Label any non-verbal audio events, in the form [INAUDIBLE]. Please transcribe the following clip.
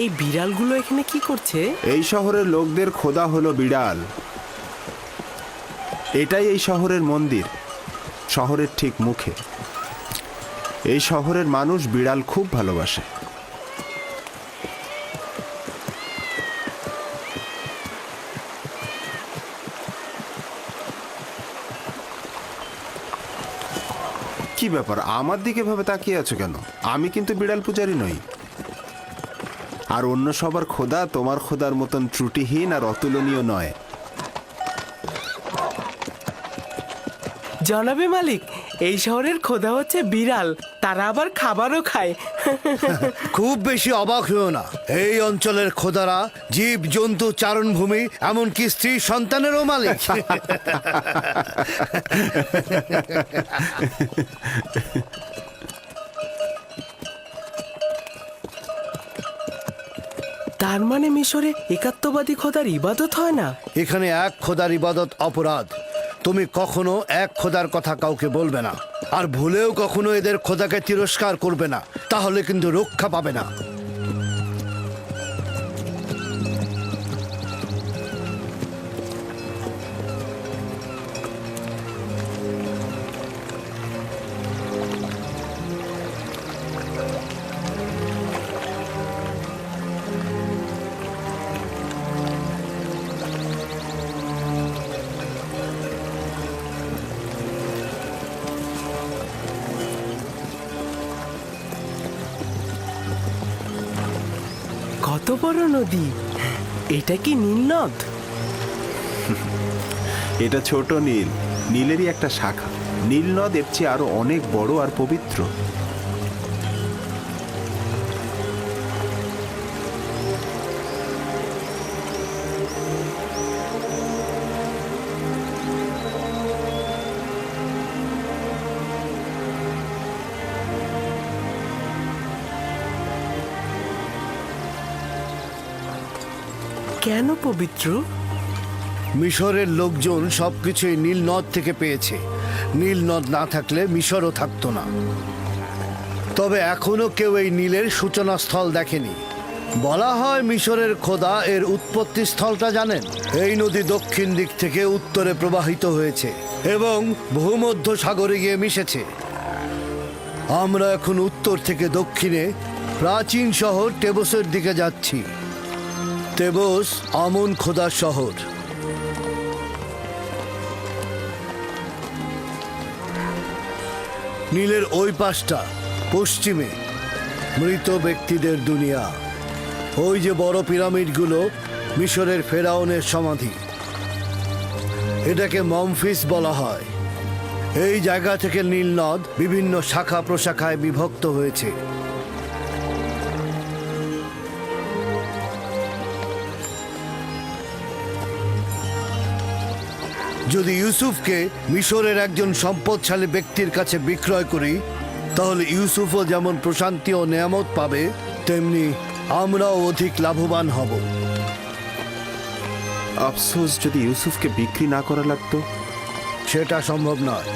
এই বিড়ালগুলো এখানে কি করছে? এই শহরের লোকদের খোদা হলো বিড়াল। এটাই এই শহরের মন্দির, শহরের ঠিক মুখে। এই শহরের মানুষ বিড়াল খুব ভালোবাসে। কি ব্যাপার, আমার দিকে ভাবে তাকিয়ে আছো কেন? আমি কিন্তু বিড়াল পূজারি নই। আর অন্য সবার খোদা তোমার খোদার মতন ত্রুটিহীন আর অতুলনীয় নয়। জনাবে মালিক এই শহরের খোদা হচ্ছে বিড়াল তারা আবার খাবারও খায়। [LAUGHS] খুব বেশি অবাক হয়েও না। এই অঞ্চলের খোদারা জীব জন্তু চারণভূমি এমনকি স্ত্রী সন্তানেরও মালিক। [LAUGHS] তার মানে মিশরে একাত্মবাদী খোদার ইবাদত হয় না? এখানে এক খোদার ইবাদত অপরাধ। তুমি কখনো এক খোদার কথা কাউকে বলবে না। আর ভুলেও কখনো এদের খোদাকে তিরস্কার করবে না। তাহলে কিন্তু রক্ষা পাবে না। কত বড় নদী? এটা কি নীল নদ? [LAUGHS] এটা ছোট নীল। নীলেরই একটা শাখা। নীল নদ এর চেয়ে আরও অনেক বড় আর পবিত্র। কেন পবিত্র? মিশরের লোকজন সবকিছুই নীল নদ থেকে পেয়েছে। নীল নদ না থাকলে মিশরও থাকতো না। তবে এখনও কেউ এই নীলের সূচনা স্থল দেখেনি। বলা হয় মিশরের খোদা এর উৎপত্তি স্থলটা জানেন। এই নদী দক্ষিণ দিক থেকে উত্তরে প্রবাহিত হয়েছে এবং ভূমধ্য সাগরে গিয়ে মিশেছে। আমরা এখন উত্তর থেকে দক্ষিণে প্রাচীন শহর টেবসের দিকে যাচ্ছি। তেবস আমন খোদা শহর। নীলের ওই পাশটা, পশ্চিমে, মৃত ব্যক্তিদের দুনিয়া। ওই যে বড় পিরামিডগুলো মিশরের ফেরাউনের সমাধি। এটাকে মমফিস বলা হয়। এই জায়গা থেকে নীল নদ বিভিন্ন শাখা প্রশাখায় বিভক্ত হয়েছে। যদি ইউসুফকে মিশরের একজন সম্পদশালী ব্যক্তির কাছে বিক্রয় করি তাহলে ইউসুফও যেমন প্রশান্তি ও নেয়ামত পাবে তেমনি আমরাও অধিক লাভবান হব। আফসোস যদি ইউসুফকে বিক্রি না করা লাগতো? সেটা সম্ভব নয়।